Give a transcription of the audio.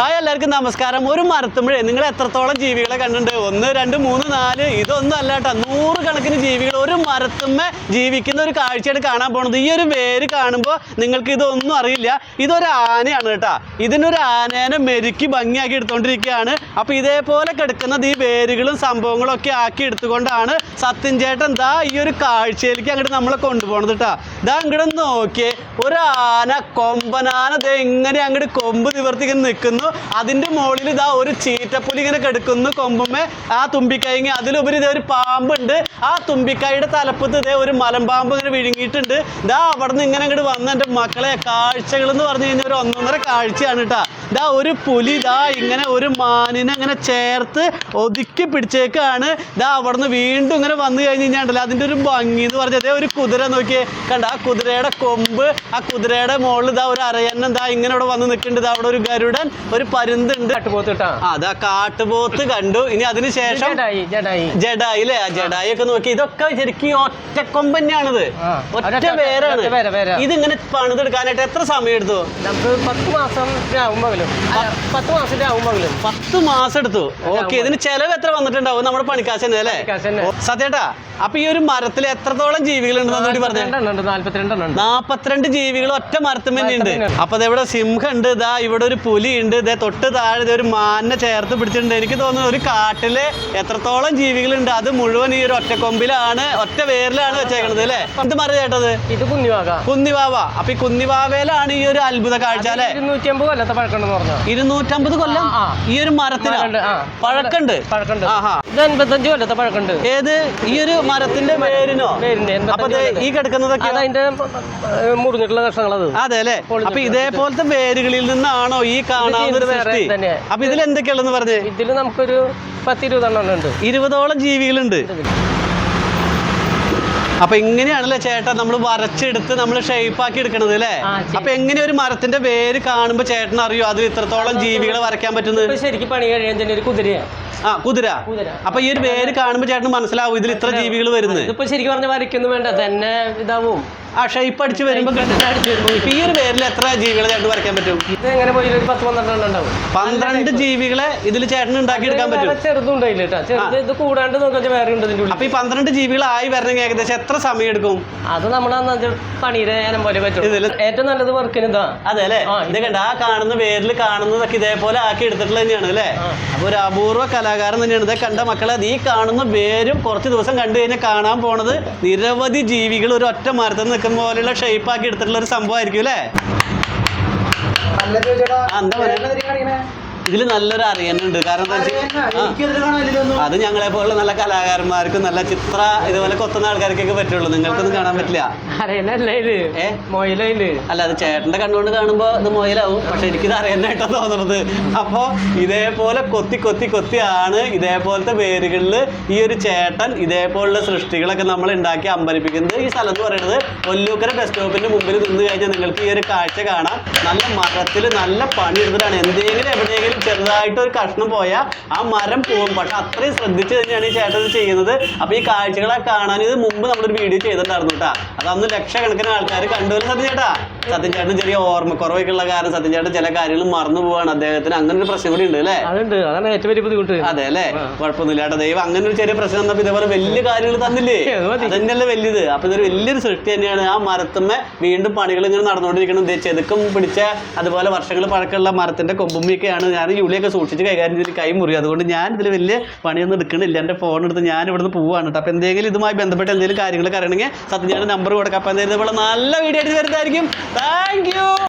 Hi എല്ലാവർക്കും നമസ്കാരം. ഒരു മരത്തുമ്പോഴേ നിങ്ങൾ എത്രത്തോളം ജീവികളെ കണ്ടിട്ടുണ്ട്? ഒന്ന് രണ്ട് മൂന്ന് നാല്. ഇതൊന്നും അല്ല കേട്ടോ. നൂറുകണക്കിന് ജീവികൾ ഒരു മരത്തുമ്മ ജീവിക്കുന്ന ഒരു കാഴ്ചയായിട്ട് കാണാൻ പോകുന്നത്. ഈ ഒരു വേര് കാണുമ്പോൾ നിങ്ങൾക്ക് ഇതൊന്നും അറിയില്ല. ഇതൊരു ആനയാണ് കേട്ടോ. ഇതിനൊരു ആനേനെ മെരുക്കി ഭംഗിയാക്കി എടുത്തുകൊണ്ടിരിക്കുകയാണ് അപ്പോൾ ഇതേപോലെ കിടക്കുന്നത് ഈ വേരുകളും സംഭവങ്ങളും ഒക്കെ ആക്കി എടുത്തുകൊണ്ടാണ് സത്യൻ ചേട്ടൻ ദാ ഈ ഒരു കാഴ്ചയിലേക്ക് അങ്ങോട്ട് നമ്മളെ കൊണ്ടുപോകണത് കേട്ടോ. ദാ ഇങ്ങോട്ട് നോക്കിയേ. ഒരു ആന കൊമ്പനാന ദേ ഇങ്ങനെ അങ്ങോട്ട് കൊമ്പ് നിവർത്തിക്കുന്ന നിൽക്കുന്നു അതിന്റെ മുകളിൽ ഇതാ ഒരു ചീറ്റപ്പുലി ഇങ്ങനെ കിടക്കുന്നു. കൊമ്പുമേ ആ തുമ്പിക്കൈങ്ങി. അതിലുപരി ഇതേ ഒരു പാമ്പുണ്ട്. ആ തുമ്പിക്കായുടെ തലപ്പത്ത് ഇതേ ഒരു മലമ്പാമ്പ് ഇങ്ങനെ വിഴുങ്ങിയിട്ടുണ്ട്. ഇതാ അവിടെ നിന്ന് ഇങ്ങനെ അങ്ങോട്ട് വന്ന എന്റെ മക്കളെ കാഴ്ചകൾ എന്ന് പറഞ്ഞു കഴിഞ്ഞാൽ ഒരു ഒന്നൊന്നര കാഴ്ചയാണ് കേട്ടാ ഇതാ ഒരു പുലി ഇതാ ഇങ്ങനെ ഒരു മാനിനെ അങ്ങനെ ചേർത്ത് ഒതുക്കി പിടിച്ചേക്കാണ്. ഇതാ അവിടെ നിന്ന് വീണ്ടും ഇങ്ങനെ വന്നു കഴിഞ്ഞ് കഴിഞ്ഞാണ്ടല്ലോ അതിന്റെ ഒരു ഭംഗി എന്ന് പറഞ്ഞാൽ അതേ ഒരു കുതിര നോക്കിയേ. കണ്ട ആ കുതിരയുടെ കൊമ്പ് ആ കുതിരയുടെ മുകളിൽ ഇതാ ഒരു അരയന്നം ഇതാ ഇങ്ങനെ ഇവിടെ വന്ന് നിൽക്കുന്നുണ്ട്. ഇതാ അവിടെ ഒരു ഗരുഡൻ ഒരു പരുന്തുണ്ട് അതാ കാട്ടുപോത്ത് കണ്ടു. ഇനി അതിന് ശേഷം ജഡായി അല്ലേ? ആ ജഡായി ഒക്കെ നോക്കി. ഇതൊക്കെ ശരിക്കും ഒറ്റക്കൊമ്പ് തന്നെയാണിത്. ഒറ്റ പേരാണ് ഇത് പേരാ, പേരാ. ഇതിങ്ങനെ പണിതെടുക്കാനായിട്ട് എത്ര സമയം എടുത്തു നമുക്ക് പത്ത് മാസം പത്ത് മാസം എടുത്തു ഓക്കെ ഇതിന് ചെലവ് എത്ര വന്നിട്ടുണ്ടാവും? നമ്മുടെ പണിക്കാശ് തന്നെ അല്ലേ? തന്നെ. സത്യേട്ടാ അപ്പൊ ഈ ഒരു മരത്തിൽ എത്രത്തോളം ജീവികളുണ്ടെന്ന് കൂടി പറഞ്ഞു? ഉണ്ട്? ഉണ്ട്. നാപ്പത്തിരണ്ട് ജീവികൾ ഒറ്റ മരത്തുമ്മ ഉണ്ട്. മരത്തുമ്മ അപ്പൊ ഇവിടെ സിംഹം ഉണ്ട് ഇതാ ഇവിടെ ഒരു പുലി ഉണ്ട് ഇതേ തൊട്ട് താഴെ ഒരു മാനിനെ ചേർത്ത് പിടിച്ചിട്ടുണ്ട്. എനിക്ക് തോന്നുന്നു ഒരു കാട്ടിൽ എത്രത്തോളം ജീവികൾ ഉണ്ട് അത് മുഴുവൻ ഈ ഒരു ഒറ്റക്കൊമ്പിലാണ് ഒറ്റ വേരിലാണ് വെച്ചേക്കണത് അല്ലേ? എന്ത് മരം ചേട്ടത്? ഇത് കുന്നിവാവ കുന്നിവാവ. അപ്പൊ ഈ കുന്നിവാവയിലാണ് ഈ ഒരു അത്ഭുത കാഴ്ച അല്ലേ? ഇരുന്നൂറ്റി അമ്പത് കൊല്ലത്തെ ഇരുന്നൂറ്റമ്പത് കൊല്ലം. ഈ ഒരു മരത്തിന് പഴക്കുണ്ട്. പഴക്കണ്ട്. ഇത് അൻപത്തഞ്ച് കൊല്ലത്തെ പഴക്കുണ്ട്. ഏത്? ഈ ഒരു മരത്തിന്റെ പേരിനോ? അപ്പൊ ഈ കിടക്കുന്നതൊക്കെ അത് അതിന്റെ മുറിഞ്ഞിട്ടുള്ള കഷ്ണങ്ങൾ അതെ അല്ലെ? അപ്പൊ ഇതേപോലത്തെ വേരുകളിൽ നിന്നാണോ ഈ കാണാവുന്ന സൃഷ്ടി. അപ്പൊ ഇതിൽ എന്തൊക്കെയാണെന്ന് പറഞ്ഞ്? ഇതിൽ നമുക്കൊരു പത്തിരുപതെണ്ണം ഉണ്ട്. ഇരുപതോളം ജീവികളുണ്ട്. അപ്പൊ ഇങ്ങനെയാണല്ലേ ചേട്ടാ നമ്മൾ വരച്ചെടുത്ത് നമ്മൾ ഷേപ്പാക്കി എടുക്കണത് അല്ലേ? അപ്പൊ എങ്ങനെ ഒരു മരത്തിന്റെ വേര് കാണുമ്പോ ചേട്ടൻ അറിയോ? അതിൽ ഇത്രത്തോളം ജീവികളെ വരയ്ക്കാൻ പറ്റുന്നത്? ശരിക്കും പണി കഴിയാൻ തന്നെ ഒരു കുതിരയാ. ആ കുതിര. അപ്പൊ ഈ ഒരു വേര് കാണുമ്പോ ചേട്ടന് മനസ്സിലാവും ഇതിൽ ഇത്ര ജീവികൾ വരുന്നത്. ഇപ്പൊ ശരിക്കും പറഞ്ഞ വരയ്ക്കൊന്നും വേണ്ട. തന്നെ ഇതാവും. ആ ഷേപ്പ് അടിച്ച് വരുമ്പോ തന്നെ അടിച്ച് വരുമ്പോ ഈ ഒരു പേരിൽ എത്ര ജീവികളെ ചേട്ടൻ വരയ്ക്കാൻ പറ്റും? ഇത് എങ്ങനെ പോയി? ഒരു പത്ത് പന്ത്രണ്ട് ഉണ്ടാവും. പന്ത്രണ്ട് ജീവികളെ ഇതിൽ ചേട്ടൻ ഉണ്ടാക്കി എടുക്കാൻ പറ്റും? വേറെ ചെറുതും ഉണ്ടായില്ല കേട്ടോ. ചെറുത് ഇത് കൂടാണ്ട് നോക്കാൻ വേറെ ഉണ്ട് ഇതിന്റെ ഉള്ളിൽ അപ്പൊ ഈ പന്ത്രണ്ട് ജീവികളായി വരണമെങ്കിൽ ഏകദേശം എത്ര സമയം എടുക്കും? അത് നമ്മൾ പണിയുടെ ഏനം പോലെ പറ്റും ഏറ്റവും നല്ലത് വർക്കിന് ഇതാ. അതെ അല്ലേ? ഇത് കണ്ട? ആ കാണുന്ന പേരിൽ കാണുന്നതൊക്കെ ഇതേപോലെ ആക്കി എടുത്തിട്ടുള്ള തന്നെയാണ് അല്ലേ? അപ്പോൾ അപ്പൊ ഒരു അപൂർവ കലാകാരൻ തന്നെയാണ്. ഇത് കണ്ട മക്കളെ ഈ കാണുന്ന പേരും കുറച്ച് ദിവസം കണ്ടു കഴിഞ്ഞാൽ കാണാൻ പോണത് നിരവധി ജീവികൾ ഒരു ഒറ്റ മരത്തിൽ നിൽക്കുന്ന പോലെയുള്ള ഷേപ്പ് ആക്കി എടുത്തിട്ടുള്ള ഒരു സംഭവമായിരിക്കും അല്ലേ? ആ, എന്താ പറയാ? ഇതിൽ നല്ലൊരു അറിയാനുണ്ട് കാരണം അത് ഞങ്ങളെ പോലുള്ള നല്ല കലാകാരന്മാർക്കും നല്ല ചിത്ര ഇതുപോലെ കൊത്തുന്ന ആൾക്കാർക്കൊക്കെ പറ്റുള്ളൂ. നിങ്ങൾക്കൊന്നും കാണാൻ പറ്റില്ല. അല്ല അത് ചേട്ടന്റെ കണ്ണുകൊണ്ട് കാണുമ്പോ ഇത് മൊയിലാവും. പക്ഷെ എനിക്കിത് അറിയാനായിട്ടാ തോന്നുന്നത് അപ്പോ ഇതേപോലെ കൊത്തി കൊത്തി കൊത്തിയാണ് ഇതേപോലത്തെ വേരുകളിൽ ഈ ഒരു ചേട്ടൻ ഇതേപോലുള്ള സൃഷ്ടികളൊക്കെ നമ്മൾ ഉണ്ടാക്കി അമ്പരിപ്പിക്കുന്നത്. ഈ സ്ഥലം എന്ന് പറയുന്നത് ഒല്ലൂക്കര ബസ് സ്റ്റോപ്പിന്റെ മുമ്പിൽ നിന്ന് കഴിഞ്ഞാൽ നിങ്ങൾക്ക് ഈ ഒരു കാഴ്ച കാണാം. നല്ല മരത്തിൽ നല്ല പണി എടുത്തിട്ടാണ് എന്തെങ്കിലും എവിടെയെങ്കിലും ചെറുതായിട്ട് ഒരു കഷ്ണം പോയാൽ ആ മരം പോകും. പക്ഷെ അത്രയും ശ്രദ്ധിച്ച് തന്നെയാണ് ഈ ചേട്ടൻ ഇത് ചെയ്യുന്നത്. അപ്പൊ ഈ കാഴ്ചകളെ കാണാൻ ഇത് മുമ്പ് നമ്മളൊരു വീഡിയോ ചെയ്തിട്ടുണ്ടായിരുന്നു കേട്ടോ. അത് അന്ന് ലക്ഷക്കണക്കിന് ആൾക്കാർ കണ്ടുവരും സത്യം ചേട്ടാ? സത്യം ചേട്ടൻ ചെറിയ ഓർമ്മക്കുറവൊക്കെ ഉള്ള കാരണം സത്യം ചേട്ടൻ ചില കാര്യങ്ങൾ മറന്നു പോവാണ്. അദ്ദേഹത്തിന് അങ്ങനെ ഒരു പ്രശ്നം കൂടി ഉണ്ട് അല്ലേ? അതാണ് ഏറ്റവും വലിയ ബുദ്ധിമുട്ട്. അതെ അല്ലേ? കുഴപ്പമൊന്നുമില്ല കേട്ടോ. ദൈവം അങ്ങനെ ഒരു ചെറിയ പ്രശ്നം വന്നപ്പോ ഇതേപോലെ വലിയ കാര്യങ്ങൾ തന്നില്ലേ? അതന്നെയല്ലേ വലിയത്. അപ്പൊ ഇതൊരു വലിയൊരു സൃഷ്ടി തന്നെയാണ്. ആ മരത്തുമ്മ വീണ്ടും പണികൾ ഇങ്ങനെ നടന്നുകൊണ്ടിരിക്കണം ചെതുക്കം പിടിച്ച അതുപോലെ വർഷങ്ങൾ പഴക്കമുള്ള മരത്തിന്റെ കൊമ്പുമ്മിയൊക്കെയാണ് ഞാൻ യൂലിയൊക്കെ സൂക്ഷിച്ച് കൈകാര്യം ചെയ്തിട്ട് കൈ മുറി അതുകൊണ്ട് ഞാൻ ഇതിൽ വലിയ പണിയൊന്നും എടുക്കണില്ല. എന്റെ ഫോൺ എടുത്ത് ഞാൻ ഇവിടുന്ന് പോവാണ് കേട്ടോ. അപ്പോൾ എന്തെങ്കിലും ഇതുമായി ബന്ധപ്പെട്ട് എന്തെങ്കിലും കാര്യങ്ങൾ അറിയണമെങ്കിൽ സത്യം ഞാൻ നമ്പർ കൊടുക്കാം. അപ്പോൾ എന്തായാലും ഇതുപോലെ നല്ല വീഡിയോ ആയിട്ട് വരുന്നതായിരിക്കും. താങ്ക്